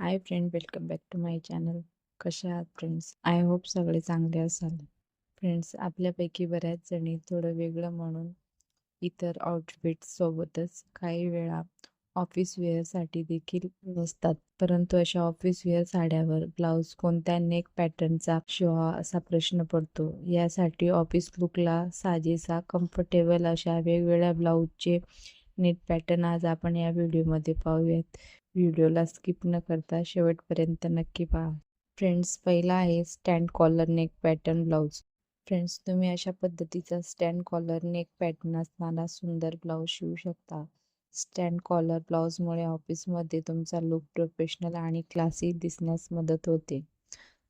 Hi friend welcome back to my channel कशा आहात friends I hope सगळे चांगले असाल. फ्रेंड्स आपल्यापैकी बऱ्याच जणी थोडं वेगळं म्हणून इतर आउटफिट्ससोबतच काही वेळा ऑफिस वेअरसाठी देखील नसतात. परंतु अशा ऑफिस वेअर साड्यावर ब्लाऊज कोणत्या नेक पॅटर्नचा शिवा असा प्रश्न पडतो. यासाठी ऑफिस लुकला साजेसा कम्फर्टेबल अशा वेगवेगळ्या ब्लाऊजचे नेट पॅटर्न आज आपण या व्हिडिओमध्ये पाहूयात. व्हिडिओला स्किप न करता शेवटपर्यंत नक्की पहा. फ्रेंड्स पहिला आहे stand collar neck pattern blouse. Friends तुम्ही अशा पद्धतीचा स्टँड कॉलर नेक पॅटर्न असणारा सुंदर ब्लाऊज शिवू शकता. स्टँड कॉलर ब्लाऊजमुळे ऑफिसमध्ये तुमचा लुक प्रोफेशनल आणि क्लासी दिसण्यास मदत होते.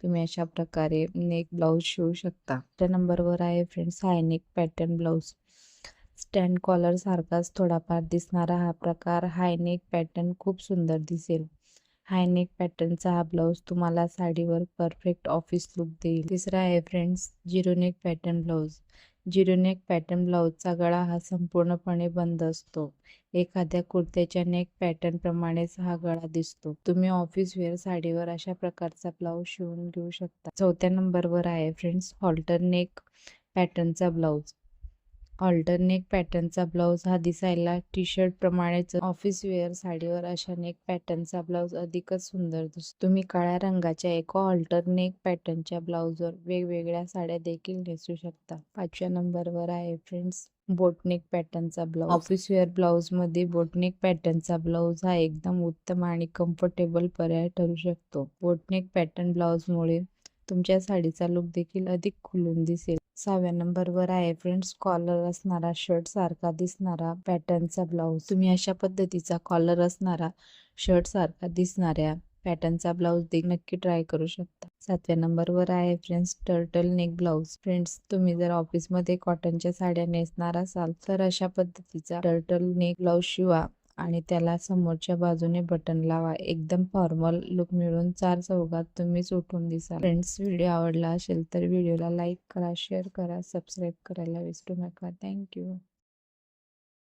तुम्ही अशा प्रकारे नेक ब्लाऊज शिवू शकता. त्या नंबरवर आहे friends high neck pattern blouse. Stand collar सारखाच थोडाफार दिसणारा हा प्रकार हायनेक पॅटर्न खूप सुंदर दिसेल. हायनेक पॅटर्नचा हा ब्लाऊज तुम्हाला साडीवर परफेक्ट ऑफिस लुक देईल. तिसरा आहे friends zero neck pattern blouse. Zero neck pattern ब्लाऊजचा गळा हा संपूर्णपणे बंद असतो. एखाद्या कुर्त्याच्या नेक पॅटर्न प्रमाणेच हा गळा दिसतो. तुम्ही ऑफिस वेअर साडीवर अशा प्रकारचा ब्लाऊज शिवून घेऊ शकता. चौथ्या नंबरवर आहे फ्रेंड्स हॉल्टर नेक पॅटर्नचा ब्लाऊज. ऑल्टरनेक पॅटर्नचा ब्लाऊज हा दिसायला टी शर्ट प्रमाणेच. ऑफिस वेअर साडीवर अशा नेक पॅटर्नचा ब्लाऊज अधिकच सुंदर दिसतो. तुम्ही काळ्या रंगाच्या एका ऑल्टरनेक पॅटर्नच्या ब्लाऊजवर वेगवेगळ्या साड्या देखील नेसू शकता. पाचव्या नंबरवर आहे फ्रेंड्स बोटनेक पॅटर्नचा ब्लाऊज ऑफिस वेअर ब्लाऊजमध्ये बोटनेक पॅटर्नचा ब्लाऊज हा एकदम उत्तम आणि कम्फर्टेबल पर्याय ठरू शकतो. बोटनेक पॅटर्न ब्लाऊजमुळे तुमच्या साडीचा लुक देखील अधिक खुलून दिसेल. सहाव्या नंबरवर आहे. फ्रेंड्स कॉलर असणारा शर्ट सारखा दिसणारा पॅटर्नचा ब्लाऊज तुम्ही अशा पद्धतीचा कॉलर असणारा शर्ट सारखा दिसणाऱ्या पॅटर्नचा ब्लाऊज देखील नक्की ट्राय करू शकता. सातव्या नंबरवर आहे. Friends turtle neck blouse friends तुम्ही जर ऑफिसमध्ये कॉटनच्या साड्या नेसणार असाल तर अशा पद्धतीचा टर्टल नेक ब्लाऊज शिवा. आणि त्याला समोरच्या बाजूने बटन लावा. एकदम फॉर्मल लुक मिळून चार चौघात तुम्हीच उठून दिसाल. फ्रेंड्स व्हिडिओ आवडला असेल तर व्हिडिओला लाईक करा शेअर करा सबस्क्राईब करायला विसरू नका. थँक्यू